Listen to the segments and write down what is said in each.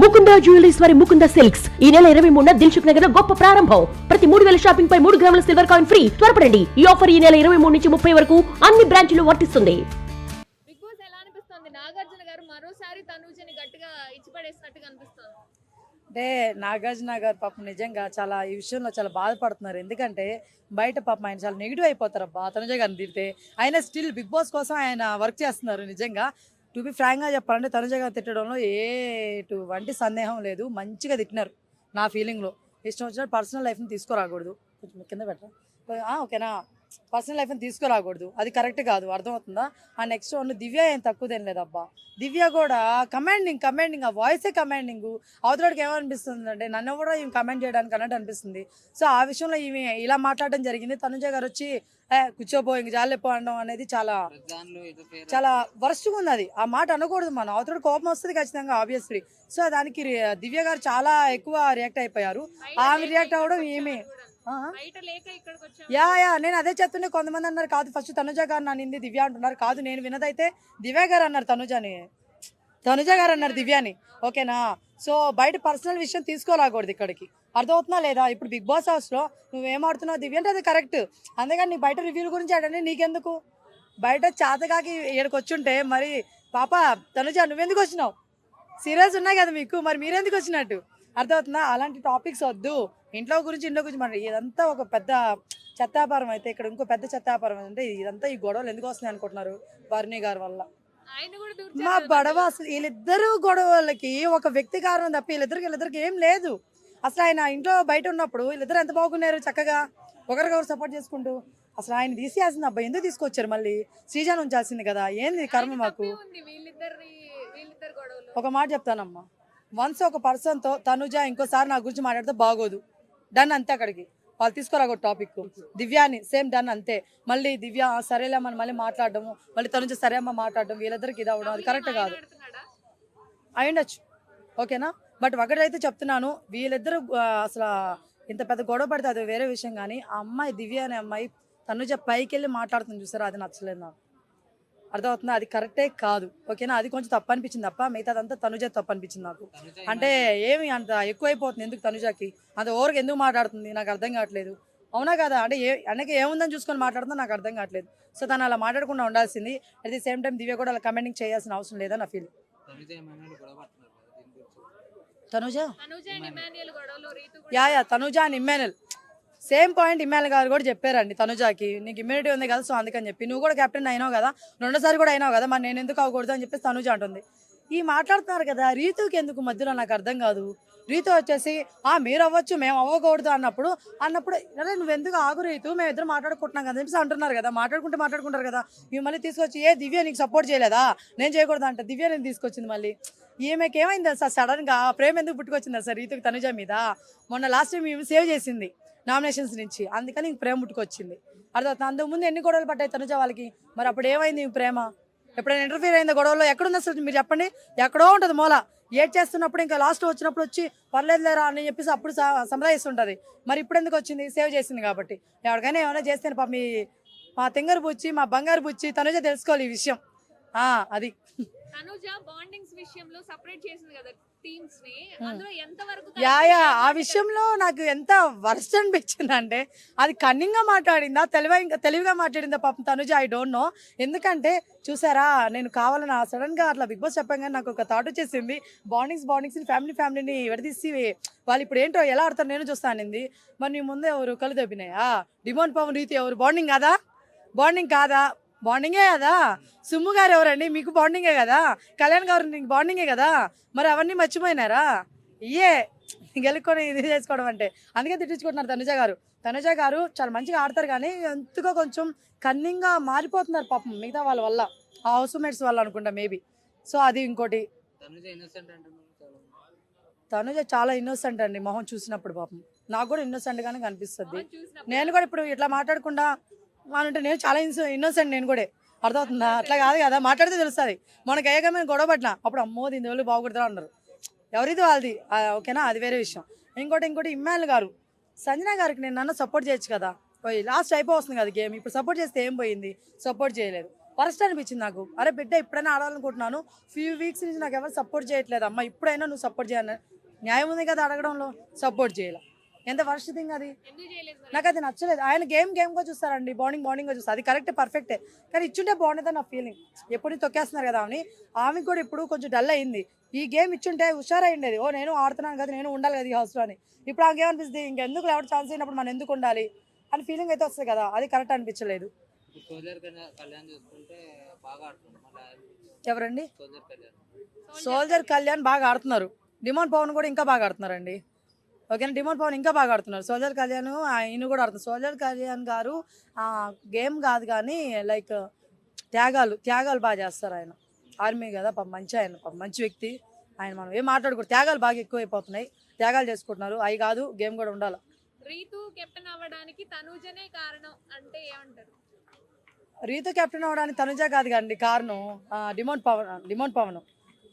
Mukunda jewelleries వారి Mukunda silks. ఈ నెల ఇరవై మూడున దిల్సుఖ్ నగర్లో గొప్ప ప్రారంభం. ప్రతి మూడు వేల షాపింగ్ పై మూడు గ్రాముల సిల్వర్ కాయిన్ ఫ్రీ. త్వరపడండి. ఈ ఆఫర్ ఈ నెల ఇరవై మూడు నుంచి ముప్పై వరకు అన్ని బ్రాంచ్లు వర్తిస్తుంది. బిగ్ బాస్ ఎలా అనిపిస్తుంది? నాగార్జున గారు మరోసారి తనూజని గట్టిగా ఇచ్చి పడేసినట్టుగా అనిపిస్తుంది. అంటే నాగార్జున గారు పాపం నిజంగా చాలా ఈ విషయంలో చాలా బాధపడుతున్నారు. ఎందుకంటే బయట పాపం ఆయన చాలా నెగిటివ్ అయిపోతారు. అబ్బా తనుజ గారిని తిడితే ఆయన స్టిల్ బిగ్ బాస్ కోసం ఆయన వర్క్ చేస్తున్నారు నిజంగా. టు బి ఫ్రాంక్గా చెప్పాలంటే తనుజ గారు తిట్టడంలో ఎటువంటి సందేహం లేదు. మంచిగా తిట్టినారు నా ఫీలింగ్లో ఇష్టం వచ్చినట్టు పర్సనల్ లైఫ్ని తీసుకురాకూడదు. కొంచెం కింద పెట్టరా? ఓకేనా? పర్సనల్ లైఫ్ని తీసుకురాకూడదు. అది కరెక్ట్ కాదు. అర్థమవుతుందా? ఆ నెక్స్ట్ వన్ దివ్య ఏం తక్కువ తినలేదు అబ్బా దివ్య కూడా కమాండింగ్ కమాండింగ్ ఆ వాయిసే కమాండింగ్ అవతలకి ఏమనిపిస్తుంది అంటే నన్ను కూడా ఈమె కమెంట్ చేయడానికి అన్నట్టు అనిపిస్తుంది. సో ఆ విషయంలో ఈమె ఇలా మాట్లాడడం జరిగింది. తనుజ గారు వచ్చి "ఏ, కూర్చోపో ఇంక జాలేపో అనడం అనేది చాలా చాలా వరస్ట్గా ఉంది అది ఆ మాట అనకూడదు మనం. అవతల కోపం వస్తుంది ఖచ్చితంగా ఆబ్వియస్లీ సో దానికి దివ్య గారు చాలా ఎక్కువ రియాక్ట్ అయిపోయారు. ఆమె రియాక్ట్ అవ్వడం ఈమె యా యా నేను అదే చెప్తుండే కొంతమంది అన్నారు కాదు ఫస్ట్ తనుజ గారు నా నింది దివ్య అంటున్నారు. కాదు నేను వినదైతే దివ్య గారు అన్నారు తనుజని. తనుజ గారు అన్నారు దివ్యాని. ఓకేనా? సో బయట పర్సనల్ విషయం తీసుకోరాకూడదు ఇక్కడికి. అర్థమవుతుందా లేదా? ఇప్పుడు బిగ్ బాస్ హౌస్లో నువ్వేం ఆడుతున్నావు దివ్య అంటే అది కరెక్ట్ అందుకని నీ బయట రివ్యూల గురించి అడని నీకెందుకు? బయట చేతకాకి ఇక్కడికి వచ్చుంటే మరి పాప తనుజ నువ్వెందుకు వచ్చినావు? సీరియల్స్ ఉన్నాయి కదా మీకు మరి మీరెందుకు వచ్చినట్టు? అర్థమవుతుందా? అలాంటి టాపిక్స్ వద్దు. ఇంట్లో గురించి ఇంట్లో గురించి మరి ఇదంతా ఒక పెద్ద చెత్తాపారం అయితే ఇక్కడ ఇంకో పెద్ద చెత్తాపారం అంటే ఇదంతా ఈ గొడవలు ఎందుకు వస్తున్నాయి అనుకుంటున్నారు వారిని గారి వల్ల? మా బడవ అసలు వీళ్ళిద్దరు గొడవలకి ఒక వ్యక్తి కారణం తప్ప వీళ్ళిద్దరికి వీళ్ళిద్దరికి ఏం లేదు. అసలు ఆయన ఇంట్లో బయట ఉన్నప్పుడు వీళ్ళిద్దరు ఎంత బాగున్నారు చక్కగా? ఒకరికొకరు సపోర్ట్ చేసుకుంటూ. అసలు ఆయన తీసేయాల్సింది అబ్బాయి ఎందుకు తీసుకొచ్చారు మళ్ళీ? శ్రీజాన్ ఉంచాల్సింది కదా. ఏంది కర్మ మాకు? ఒక మాట చెప్తానమ్మా. వన్స్ ఒక పర్సన్తో తనుజ ఇంకోసారి నా గురించి మాట్లాడితే బాగోదు. డన్ అంతే అక్కడికి. వాళ్ళు తీసుకురాకు టాపిక్ దివ్యాని సేమ్ డన్ అంతే. మళ్ళీ దివ్య "ఆ, సరేలే మనం మళ్ళీ మాట్లాడడము మళ్ళీ తనుజ సరే అమ్మ మాట్లాడడం. వీళ్ళిద్దరికి ఇది అవ్వడం. అది కరెక్ట్ కాదు? అయ్యుండొచ్చు. ఓకేనా? బట్ ఒకటైతే చెప్తున్నాను వీళ్ళిద్దరు అసలు ఇంత పెద్ద గొడవ పడితే అది వేరే విషయం కానీ ఆ అమ్మాయి దివ్య అనే అమ్మాయి తనుజ పైకి వెళ్ళి మాట్లాడుతుంది చూసారా? అది నచ్చలేదు నాకు. అర్థమవుతుందా? అది కరెక్టే కాదు. ఓకేనా? అది కొంచెం తప్పు అనిపించింది తప్ప మిగతాదంతా తనుజ తప్పు అనిపించింది నాకు. అంటే ఏమి అంత ఎక్కువైపోతుంది ఎందుకు తనుజకి? అంత ఓవర్కి ఎందుకు మాట్లాడుతుంది? నాకు అర్థం కావట్లేదు. అవునా కదా? అంటే ఏ అన్నకి ఏముందని చూసుకొని మాట్లాడుతుందో నాకు అర్థం కావట్లేదు. సో తను అలా మాట్లాడకుండా ఉండాల్సింది. At the same time Divya కూడా అలా కమెంటింగ్ చేయాల్సిన అవసరం లేదా నా feel Tanuja? Yeah yeah Tanuja and Immanuel same point Immanuel గారు కూడా చెప్పారండి తనుజాకి. నీకు ఇమ్యూనిటీ ఉంది కదా సో అందుకని చెప్పి. నువ్వు కూడా కెప్టెన్ అయినావు కదా. రెండోసారి కూడా అయినావు కదా. మరి నేను ఎందుకు అవ్వకూడదు అని చెప్పేసి తనుజ అంటుంది. ఈ మాట్లాడుతున్నారు కదా రీతుకి ఎందుకు మధ్యలో నాకు అర్థం కాదు. రీతు వచ్చేసి ఆ మీరు అవ్వచ్చు మేము అవ్వకూడదు అన్నప్పుడు అన్నప్పుడు అరే నువ్వు ఎందుకు ఆగు రీతు మేము ఇద్దరు మాట్లాడుకుంటున్నాం కదా అని చెప్పేసి అంటున్నారు కదా. మాట్లాడుకుంటే మాట్లాడుకుంటారు కదా. ఇవి మళ్ళీ తీసుకొచ్చి ఏ దివ్య నీకు సపోర్ట్ చేయలేదా? నేను చేయకూడదు? అంట. దివ్య నేను తీసుకొచ్చింది మళ్ళీ. ఈమెకి ఏమైంది సార్ సడన్గా ప్రేమ ఎందుకు పుట్టుకొచ్చింది సార్ రీతుకి తనుజ మీద? మొన్న లాస్ట్ టైం ఈమె సేవ్ చేసింది. నామినేషన్స్ నుంచి. అందుకని ఇంక ప్రేమ పుట్టుకొచ్చింది అర్థం అంతకుముందు ఎన్ని గొడవలు పడ్డాయి తనుజ వాళ్ళకి? మరి అప్పుడు ఏమైంది ప్రేమ? ఎప్పుడైనా ఇంటర్ఫీర్ అయింది గొడవలో ఎక్కడుంది అసలు మీరు చెప్పండి. ఎక్కడో ఉంటుంది మూల. ఏడ్ చేస్తున్నప్పుడు ఇంకా లాస్ట్ వచ్చినప్పుడు వచ్చి పర్లేదు లేరా అని చెప్పేసి అప్పుడు సంప్రదిస్తుంటుంది మరి ఇప్పుడు ఎందుకు వచ్చింది? సేవ్ చేసింది కాబట్టి. ఎవరికైనా ఏమైనా చేస్తే పాప మీ మా తెంగరు బుచ్చి మా బంగారు బుచ్చి తనుజ తెలుసుకోవాలి ఈ విషయం. అది. తనూజ బాండింగ్స్ విషయంలో సపరేట్ చేసింది కదా టీమ్స్ని అందులో ఎంత వరకు యా యా ఆ విషయంలో నాకు ఎంత వర్స్ట్ అనిపించింది అంటే అది కన్నింగ్గా మాట్లాడిందా తెలివి తెలివిగా మాట్లాడిందా పాపం తనుజ ఐ డోంట్ నో ఎందుకంటే చూసారా నేను కావాలని సడన్గా అట్లా బిగ్ బాస్ చెప్పాను నాకు ఒక థాట్ వచ్చేసింది. బాండింగ్స్ బాండింగ్స్ ఫ్యామిలీ ఫ్యామిలీని విడదీసి వాళ్ళు ఇప్పుడు ఏంటో ఎలా ఆడతారు నేను చూస్తానింది మరి నీ ముందే ఎవరు కలు దొబ్బినాయా? డిమోన్ పవన్ రీతి ఎవరు? బాండింగ్ కాదా? బాండింగ్ కాదా? బాండింగే కదా? సుమ్ము గారు ఎవరండి? మీకు బాండింగే కదా? కళ్యాణ్ గారు నీకు బాండింగే కదా? మరి అవన్నీ మర్చిపోయినారా? ఇయే గెలుక్కొని ఇది చేసుకోవడం అంటే. అందుకే తిట్టించుకుంటున్నారు తనుజ గారు. తనుజ గారు చాలా మంచిగా ఆడతారు కానీ ఎంతగా కొంచెం కన్నింగ్గా మారిపోతున్నారు పాపం మిగతా వాళ్ళ వల్ల. ఆ హౌస్ మేట్స్ వల్ల అనుకుంటా మేబీ సో అది ఇంకోటి. తనుజ చాలా ఇన్నోసెంట్ అండి మొహం చూసినప్పుడు పాపం. నాకు కూడా innocent గానే కనిపిస్తుంది. నేను కూడా ఇప్పుడు ఇట్లా మాట్లాడకుండా అంటే నేను చాలా ఇన్నోసెంట్ నేను కూడా. అర్థమవుతుందా? అట్లా కాదు కదా మాట్లాడితే తెలుస్తుంది. మనకి అయ్యాక మేము గొడవ పట్టిన అప్పుడు అమ్మో దీని వాళ్ళు బాగుపడతారు అన్నారు. ఎవరిది వాళ్ళది? ఓకేనా? అది వేరే విషయం. ఇంకోటి ఇంకోటి ఇమ్మాయిల్ గారు. సంజన గారికి నేను నన్ను సపోర్ట్ చేయొచ్చు కదా? లాస్ట్ అయిపోతుంది కదా గేమ్ ఇప్పుడు సపోర్ట్ చేస్తే ఏం పోయింది? సపోర్ట్ చేయలేదు. ఫస్ట్ అనిపించింది నాకు. అరే బిడ్డ ఇప్పుడైనా ఆడాలనుకుంటున్నాను. ఫ్యూ వీక్స్ నుంచి నాకు ఎవరు సపోర్ట్ చేయట్లేదు. అమ్మ ఇప్పుడైనా నువ్వు సపోర్ట్ చేయాలని న్యాయం ఉంది కదా అడగడంలో? సపోర్ట్ చేయాలి. ఎంత వర్స్ట్ థింగ్ అది? నాకు అది నచ్చలేదు. ఆయన గేమ్ గేమ్గా చూస్తారండి బౌలింగ్ బౌలింగ్గా చూస్తారు. అది కరెక్టే పర్ఫెక్టే కానీ ఇచ్చుంటే బాగుంటుంది నా ఫీలింగ్ ఎప్పుడు తొక్కేస్తున్నారు కదా ఆమెని ఆమెకి కూడా ఇప్పుడు కొంచెం డల్ అయింది. ఈ గేమ్ ఇచ్చుంటే హుషారైండేది ఓ నేను ఆడుతున్నాను కదా నేను ఉండాలి కదా ఈ హౌస్లో అని. ఇప్పుడు ఆమెకి ఏమనిపిస్తుంది ఇంకెందుకు ఎవరు ఛాన్స్ అయినప్పుడు మనం ఎందుకు ఉండాలి? అని ఫీలింగ్ అయితే వస్తుంది కదా. అది కరెక్ట్ అనిపించలేదు. ఎవరండి? సోల్జర్ కళ్యాణ్. సోల్జర్ కళ్యాణ్. బాగా ఆడుతున్నారు. డిమాండ్ పవన్ కూడా ఇంకా బాగా ఆడుతున్నారండి. ఓకేనా? డిమాండ్ పవన్ ఇంకా బాగా ఆడుతున్నారు. సోల్జర్ కళ్యాణ్ ఆయన కూడా ఆడుతున్నారు. సోల్జర్ కళ్యాణ్ గారు గేమ్ కాదు కానీ లైక్ త్యాగాలు త్యాగాలు బాగా చేస్తారు ఆయన. ఆర్మీ కదా పాపం మంచి ఆయన పాపం మంచి వ్యక్తి. ఆయన మనం ఏం మాట్లాడుకోరు త్యాగాలు బాగా ఎక్కువైపోతున్నాయి. త్యాగాలు చేసుకుంటున్నారు. అవి కాదు గేమ్ కూడా ఉండాలి. రీతు కెప్టెన్ అవ్వడానికి తనూజనే కారణం అంటే ఏమంటారు? రీతు కెప్టెన్ అవడానికి తనుజ కాదు కండి కారణం demon Pavan demon Pavan.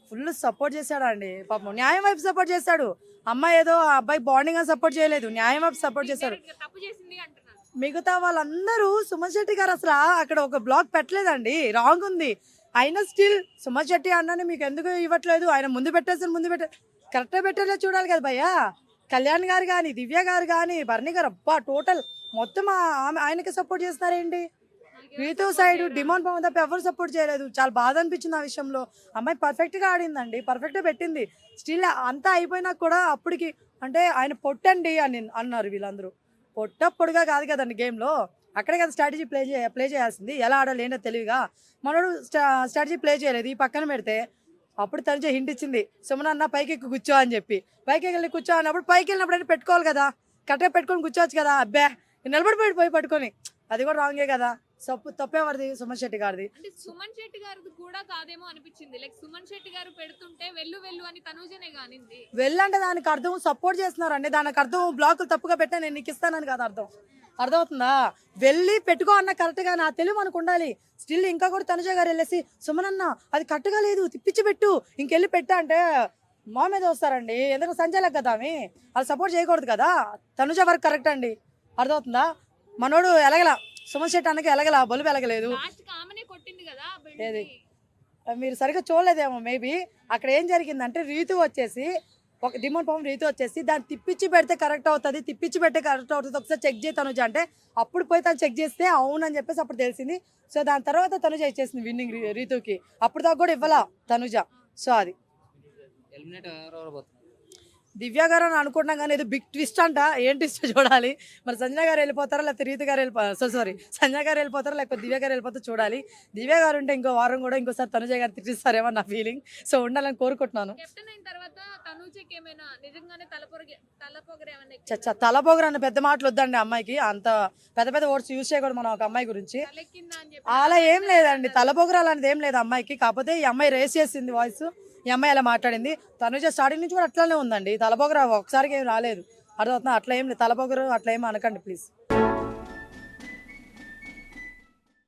Full support చేశాడు అండి పాపం న్యాయం వైపు సపోర్ట్ చేశాడు అమ్మాయి ఏదో ఆ అబ్బాయి బాండింగ్ అని సపోర్ట్ చేయలేదు న్యాయం వైపు సపోర్ట్ అంటున్నాను మిగతా వాళ్ళందరూ సుమన్ శెట్టి గారు అసలు అక్కడ ఒక బ్లాక్ పెట్టలేదండి రాంగ్ ఉంది. అయినా స్టిల్ సుమన్ శెట్టి అన్నని మీకు ఎందుకు ఇవ్వట్లేదు? ఆయన ముందు పెట్టేసారు ముందు పెట్టే కరెక్ట్గా పెట్టేలా చూడాలి కదా భయ్యా. కళ్యాణ్ గారు కానీ దివ్య గారు కానీ భరణి గారు అబ్బా టోటల్ మొత్తం ఆ- ఆమె ఆయనకి సపోర్ట్ చేస్తారేంటి రీతు సైడ్ డిమాండ్ పవన్ తప్ప ఎవరు సపోర్ట్ చేయలేదు. చాలా బాధ అనిపించింది ఆ విషయంలో. అమ్మాయి పర్ఫెక్ట్గా ఆడిందండి. పర్ఫెక్ట్గా పెట్టింది. స్టిల్ అంతా అయిపోయినా కూడా అప్పటికి అంటే ఆయన పొట్టండి అని అన్నారు వీళ్ళందరూ. పొట్ట పొడిగా కాదు కదండి గేమ్లో అక్కడే కదా స్ట్రాటజీ ప్లే చే ప్లే చేయాల్సింది. ఎలా ఆడాలి ఏంటో తెలివిగా. మనోడు స్ట్రాటజీ ప్లే చేయలేదు. ఈ పక్కన పెడితే అప్పుడు తను హింట్ ఇచ్చింది. సుమన్ అన్న పైకి ఎక్కి కూర్చో అని చెప్పి. పైకి వెళ్ళి కూర్చో అన్నప్పుడు పైకి వెళ్ళినప్పుడు అంటే పెట్టుకోవాలి కదా. కరెక్ట్గా పెట్టుకొని కూర్చోవచ్చు కదా. అబ్బే! నిలబడిపోయి పోయి పట్టుకొని. అది కూడా రాంగే కదా. తప్పేవారిది సుమన్ శెట్టి గారిది. అంటే సుమన్ శెట్టి గారిది కూడా కాదేమో అనిపించింది. లైక్ సుమన్ శెట్టి గారు పెడుతుంటే వెళ్ళు వెళ్ళు అని తనూజనే కానింది. వెళ్ళంటే దానికి అర్థం సపోర్ట్ చేస్తున్నారండి. దానికి అర్థం బ్లాకులు తప్పుగా పెట్టా నేను నీకు ఇస్తానని కాదు అర్థం. అర్థమవుతుందా? వెళ్ళి పెట్టుకో అన్న కరెక్ట్గా నా తెలివి మనకు ఉండాలి. స్టిల్ ఇంకా కూడా తనుజ గారు వెళ్ళేసి సుమన్ అన్న అది కరెక్ట్గా లేదు తిప్పించి పెట్టు. ఇంకెళ్ళి పెట్టా అంటే మా మీద వస్తారండి. ఎందుకంటే సంజయలకు కదా ఆమె అది సపోర్ట్ చేయకూడదు కదా. తనుజ వరకు కరెక్ట్ అండి. అర్థమవుతుందా? మనోడు ఎలగల. సుమన్ శెట్టి అన్నకి ఎలగల బలుపు ఎలగలేదు ఏది? మీరు సరిగ్గా చూడలేదేమో మేబీ. అక్కడ ఏం జరిగిందంటే రీతు వచ్చేసి ఒక డిమాండ్ పవన్ రీతు వచ్చేసి దాన్ని తిప్పించి పెడితే కరెక్ట్ అవుతుంది తిప్పించి పెడితే కరెక్ట్ అవుతుంది ఒకసారి చెక్ చేయి తనుజ అంటే అప్పుడు పోయి తను చెక్ చేస్తే అవునని చెప్పేసి అప్పుడు తెలిసింది. సో దాని తర్వాత తనుజ ఇచ్చేసింది విన్నింగ్ రీతుకి. అప్పుడు దాకా కూడా ఇవ్వాల తనుజ. సో అది. దివ్య గారు అని అనుకుంటున్నాం కానీ ఇది బిగ్ ట్విస్ట్ అంట. ఏం ట్విస్ట్ చూడాలి? మరి సంజన గారు వెళ్ళిపోతారా? లేకపోతే రీతి గారు వెళ్ళిపో సో సారీ సంజన గారు వెళ్ళిపోతారా? లేకపోతే దివ్య గారు వెళ్ళిపోతే చూడాలి. దివ్య గారు ఉంటే ఇంకో వారం కూడా ఇంకోసారి తనుజ గారు తిట్టిస్తారేమో నా ఫీలింగ్ సో ఉండాలని కోరుకుంటున్నాను. చచ్చ తలపోగరు అన్న పెద్ద మాటలు వద్దండి అమ్మాయికి. అంత పెద్ద పెద్ద వర్డ్స్ యూజ్ చేయకూడదు మనం ఒక అమ్మాయి గురించి. అలా ఏం లేదండి. తలపోగరు అలాంటిది ఏం లేదు అమ్మాయికి. కాకపోతే ఈ అమ్మాయి రేస్ చేసింది వాయిస్ ఈ అమ్మాయి అలా మాట్లాడింది. తనుజ స్టార్టింగ్ నుంచి కూడా అట్లానే ఉందండి. తలపోగరు ఒకసారికి ఏం రాలేదు. అర్థమవుతుందా? అట్లా ఏం లేదు. తలపోగరు అట్లా ఏం అనకండి ప్లీజ్